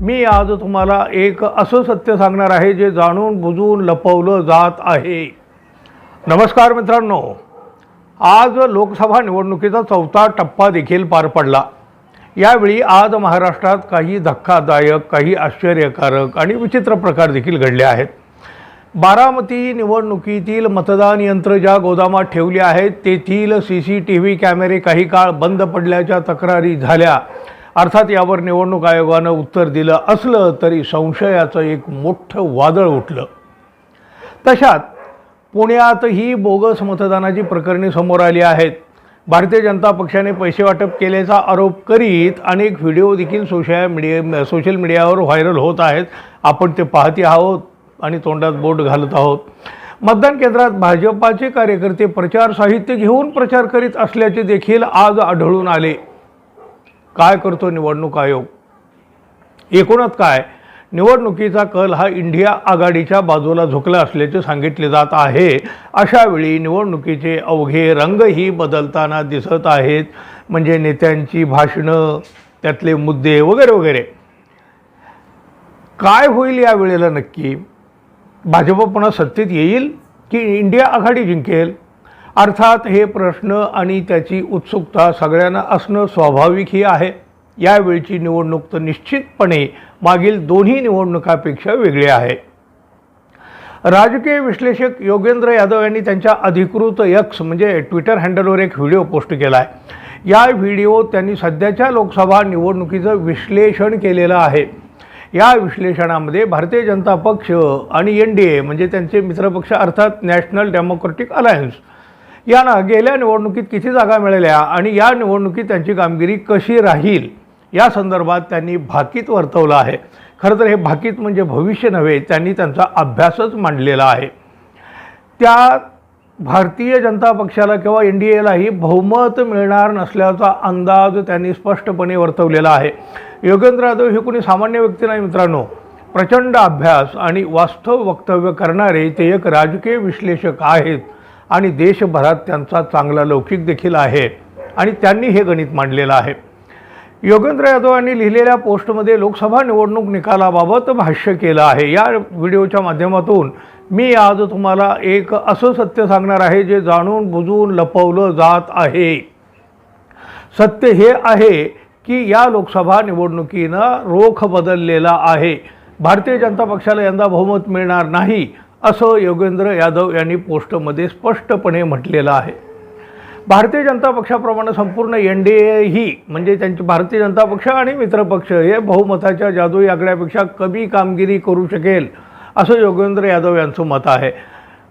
मी आज तुम्हाला एक असं सत्य सांगणार आहे जे जाणून बुजून लपवलं जात आहे. नमस्कार मित्रांनो. आज लोकसभा निवडणुकीचा चौथा टप्पा देखील पार पडला. यावेळी आज महाराष्ट्रात काही धक्कादायक काही आश्चर्यकारक आणि विचित्र प्रकार देखील घडले आहेत. बारामती निवडणुकीतील मतदान यंत्र ज्या गोदामात ठेवली आहेत तेथील सी सी टी व्ही कॅमेरे काही काळ बंद पडल्याच्या तक्रारी झाल्या. अर्थात यावर निवडणूक आयोगानं उत्तर दिलं असलं तरी संशयाचं एक मोठं वादळ उठलं. तशात पुण्यातही बोगस मतदानाची प्रकरणे समोर आली आहेत. भारतीय जनता पक्षाने पैसे वाटप केल्याचा आरोप करीत अनेक व्हिडिओ देखील सोशल मीडिया सोशल मीडियावर व्हायरल होत आहेत. आपण ते पाहते आहोत आणि तोंडात बोट घालत आहोत. मतदान केंद्रात भाजपाचे कार्यकर्ते प्रचार साहित्य घेऊन प्रचार करीत असल्याचे देखील आज आढळून आले. काय करतो निवडणूक आयोग? एकूणच काय? निवडणुकीचा कल हा इंडिया आघाडीच्या बाजूला झुकला असल्याचे सांगितले जात आहे. अशावेळी निवडणुकीचे अवघे रंगही बदलताना दिसत आहेत. म्हणजे नेत्यांची भाषणं त्यातले मुद्दे वगैरे वगैरे. काय होईल या वेळेला नक्की? भाजप पुन्हा सत्तेत येईल की इंडिया आघाडी जिंकेल? अर्थात हे प्रश्न आणि त्याची उत्सुकता सगळ्यांना असणं स्वाभाविकही आहे. यावेळची निवडणूक तर निश्चितपणे मागील दोन्ही निवडणुकापेक्षा वेगळी आहे. राजकीय विश्लेषक योगेंद्र यादव यांनी त्यांच्या अधिकृत यक्स म्हणजे ट्विटर हँडलवर एक व्हिडिओ पोस्ट केला आहे या व्हिडिओत त्यांनी सध्याच्या लोकसभा निवडणुकीचं विश्लेषण केलेलं आहे. या विश्लेषणामध्ये भारतीय जनता पक्ष आणि एन डी ए म्हणजे त्यांचे मित्रपक्ष अर्थात नॅशनल डेमोक्रेटिक अलायन्स यांना गेल्या निवडणुकीत किती जागा मिळाल्या आणि या निवडणुकीत त्यांची कामगिरी कशी राहील? या संदर्भात त्यांनी भाकीत वर्तवलं आहे. खरं तर हे भाकीत म्हणजे भविष्य नव्हे त्यांनी त्यांचा अभ्यासच मांडलेला आहे. त्या भारतीय जनता पक्षाला किंवा एन डी एलाही बहुमत मिळणार नसल्याचा अंदाज त्यांनी स्पष्टपणे वर्तवलेला आहे. योगेंद्र यादव हे कोणी सामान्य व्यक्ती नाही मित्रांनो. प्रचंड अभ्यास आणि वास्तव वक्तव्य करणारे ते एक राजकीय विश्लेषक आहेत. आणि देशभरात त्यांचा चांगला लौकिक देखील आहे. आणि त्यांनी हे गणित मांडलेलं आहे. योगेंद्र यादव यांनी लिहिलेल्या पोस्टमध्ये लोकसभा निवडणूक निकालाबाबत भाष्य केलं आहे. या व्हिडिओच्या माध्यमातून मी आज तुम्हाला एक असं सत्य सांगणार आहे जे जाणून बुजून लपवलं जात आहे. सत्य हे आहे की या लोकसभा निवडणुकीनं रोख बदललेला आहे. भारतीय जनता पक्षाला यंदा बहुमत मिळणार नाही. असं योगेंद्र यादव यांनी पोस्टमध्ये स्पष्टपणे म्हटलेलं आहे. भारतीय जनता पक्षाप्रमाणे संपूर्ण एन डी ए ही म्हणजे त्यांची भारतीय जनता पक्ष आणि मित्रपक्ष हे बहुमताच्या जादुई आकड्यापेक्षा कमी कामगिरी करू शकेल असं योगेंद्र यादव यांचं मत आहे.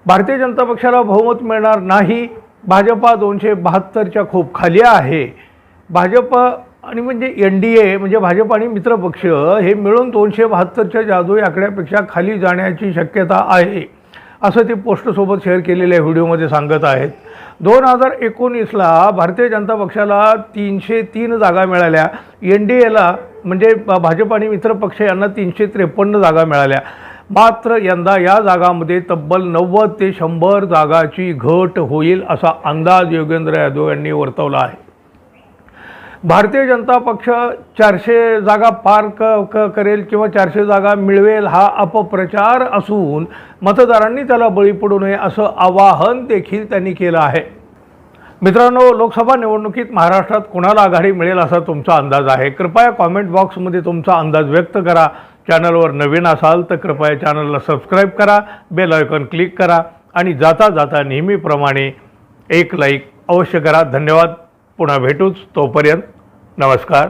भारतीय जनता पक्षाला बहुमत मिळणार नाही. भाजपा दोनशे बहात्तरच्या खूप खाली आहे. भाजप आणि म्हणजे एन डी ए म्हणजे भाजप आणि मित्रपक्ष हे मिळून दोनशे बहात्तरच्या जादुई आकड्यापेक्षा खाली जाण्याची शक्यता आहे असं ते पोस्टसोबत शेअर केलेल्या व्हिडिओमध्ये सांगत आहेत. दोन हजार एकोणीसला भारतीय जनता पक्षाला तीनशे तीन जागा मिळाल्या. एन डी एला म्हणजे भाजप आणि मित्रपक्ष यांना तीनशे त्रेपन्न जागा मिळाल्या. मात्र यंदा या जागामध्ये तब्बल नव्वद ते शंभर जागाची घट होईल असा अंदाज योगेंद्र यादव यांनी वर्तवला आहे. भारतीय जनता पक्ष चारशे जागा पार क क करेल किंवा चारशे जागा मिळवेल हा अपप्रचार असून मतदारांनी त्याला बळी पडू नये असं आवाहन देखील त्यांनी केलं आहे. मित्रांनो लोकसभा निवडणुकीत महाराष्ट्रात कुणाला आघाडी मिळेल असा तुमचा अंदाज आहे? कृपया कॉमेंट बॉक्समध्ये तुमचा अंदाज व्यक्त करा. चॅनलवर नवीन असाल तर कृपया चॅनलला सबस्क्राईब करा बेल आयकॉन क्लिक करा आणि जाता जाता नेहमीप्रमाणे एक लाईक अवश्य करा. धन्यवाद. पुन्हा भेटूच तोपर्यंत नमस्कार.